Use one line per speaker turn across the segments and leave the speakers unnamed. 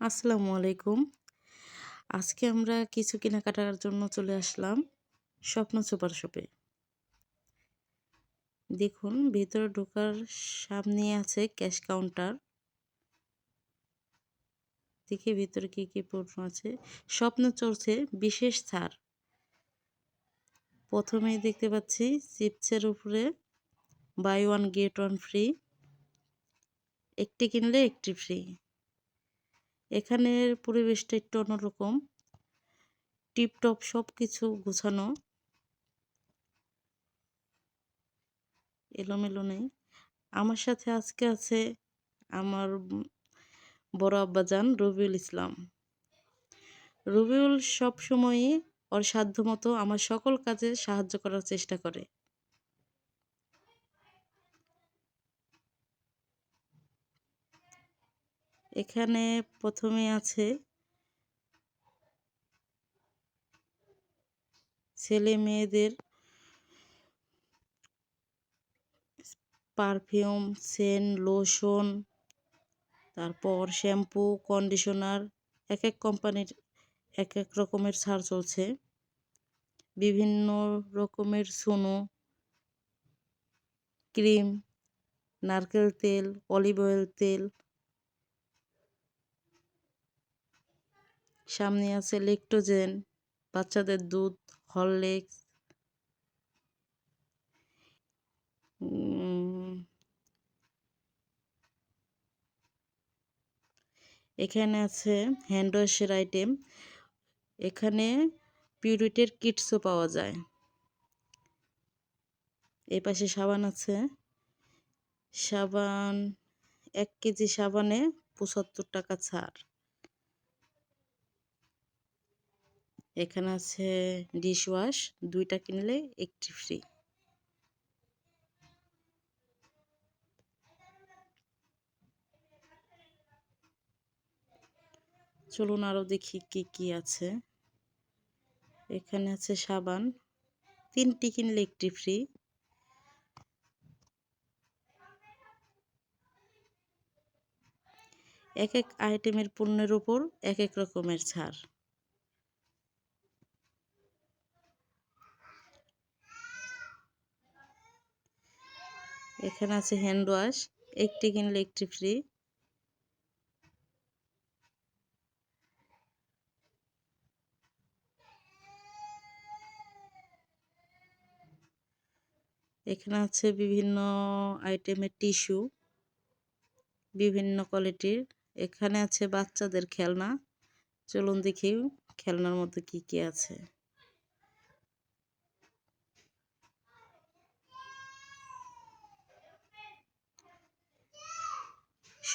আসসালামু আলাইকুম। আজকে আমরা কিছু কেনাকাটার জন্য চলে আসলাম স্বপ্ন সুপার শপে। দেখুন, ভিতরে ঢোকার সামনে আছে ক্যাশ কাউন্টার। দেখি ভিতরে কি কি পণ্য আছে। স্বপ্ন চলছে বিশেষ ছাড়। প্রথমেই দেখতে পাচ্ছি চিপসের উপরে buy one get one free একটি কিনলে একটি ফ্রি এখানের পরিবেশটা একটু অন্যরকম। টিপটপ সব কিছু গুছানো। এলোমেলো নেই। আমার সাথে আজকে আছে আমার বড় আব্বাজান রবিউল ইসলাম। রবিউল সব সময়ই ওর সাধ্যমতো আমার সকল কাজে সাহায্য করার চেষ্টা করে। এখানে প্রথমে আছে ছেলে মেয়েদের পারফিউম, সেন, লোশন, তারপর শ্যাম্পু, কন্ডিশনার এক এক কোম্পানির এক এক রকমের ছাড় চলছে। বিভিন্ন রকমের সোনো, ক্রিম, নারকেল তেল, অলিভ অয়েল তেল সামনে আছে লেকটোজেন, বাচ্চাদের দুধ, হরলিক্স এখানে আছে হ্যান্ড ওয়াশের আইটেম এখানে পিউরিটের কিটসও পাওয়া যায়। এই পাশে সাবান আছে। সাবান, এক কেজি সাবানে পঁচাত্তর টাকা ছাড়। এখানে আছে ডিশ ওয়াশ দুইটা কিনলে একটি ফ্রি চলুন আরও দেখি কি কি আছে। এখানে আছে সাবান, তিনটি কিনলে একটি ফ্রি এক এক আইটেমের পণ্যের উপর এক এক রকমের ছাড়। এখানে আছে হ্যান্ড ওয়াশ একটি কিনলে একটি ফ্রি এখানে আছে বিভিন্ন আইটেমের টিস্যু বিভিন্ন কোয়ালিটির এখানে আছে বাচ্চাদের খেলনা। চলুন দেখি খেলনার মধ্যে কি কি আছে।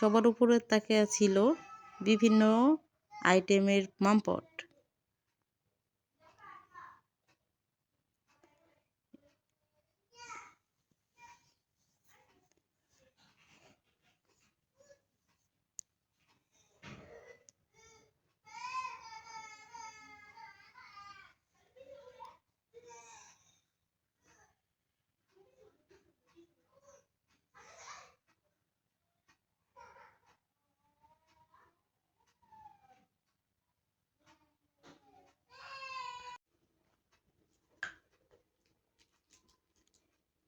সবার উপরে তাকে ছিল বিভিন্ন আইটেমের মামপট।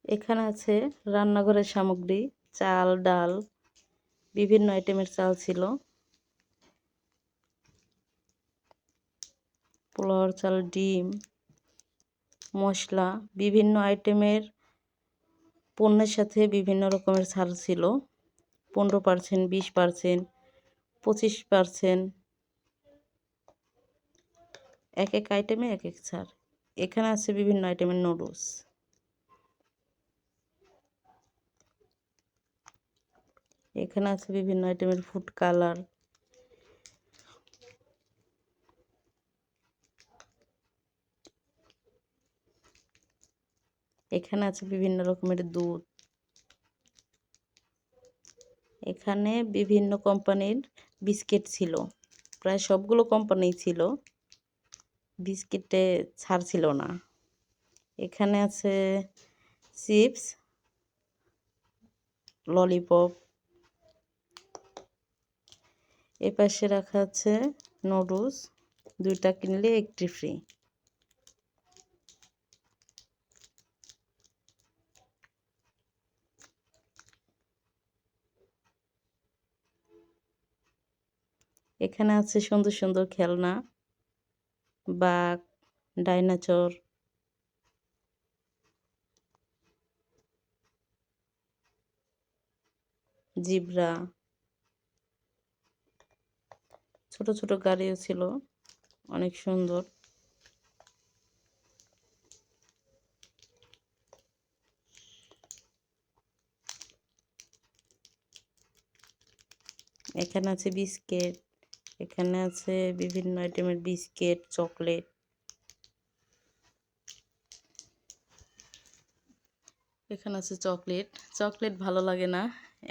এখানে আছে রান্নাঘরের সামগ্রী, চাল, ডাল, বিভিন্ন আইটেমের চাল ছিল। পোলাওয়ার চাল, ডিম, মশলা, বিভিন্ন আইটেমের পণ্যের সাথে বিভিন্ন রকমের ছাড় ছিল। পনেরো পার্সেন্ট, বিশ পার্সেন্ট, পঁচিশ পার্সেন্ট। এক এক আইটেমে এক এক ছাড় এখানে আছে বিভিন্ন আইটেমের নুডলস। এখানে আছে বিভিন্ন আইটেমের ফুড কালার এখানে আছে বিভিন্ন রকমের দুধ। এখানে বিভিন্ন কোম্পানির বিস্কিট ছিল। প্রায় সবগুলো কোম্পানি ছিল। বিস্কিটে ছাড় ছিল না। এখানে আছে চিপস ললিপপ এ পাশে রাখা আছে নুডলস দুইটা কিনলে একটি ফ্রি এখানে আছে সুন্দর সুন্দর খেলনা, বাঘ, ডাইনাচর। জিব্রা। ছোট ছোট গাড়িও ছিল। অনেক সুন্দর। এখানে আছে বিস্কিট, এখানে আছে বিভিন্ন আইটেমের বিস্কিট, চকলেট। এখানে আছে চকলেট। চকলেট ভালো লাগে না,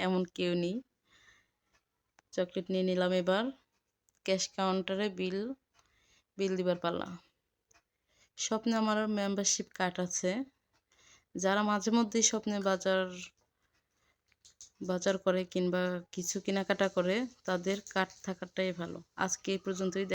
এমন কেউ নেই। চকলেট নিয়ে নিলাম এবার। ক্যাশ কাউন্টারে বিল বিল দিবার পালা। স্বপ্নে আমার মেম্বারশিপ কার্ড আছে। যারা মাঝে মধ্যেই স্বপ্নে বাজার বাজার করে কিংবা কিছু কেনাকাটা করে, তাদের কার্ড থাকাটাই ভালো। আজকে এই পর্যন্তই।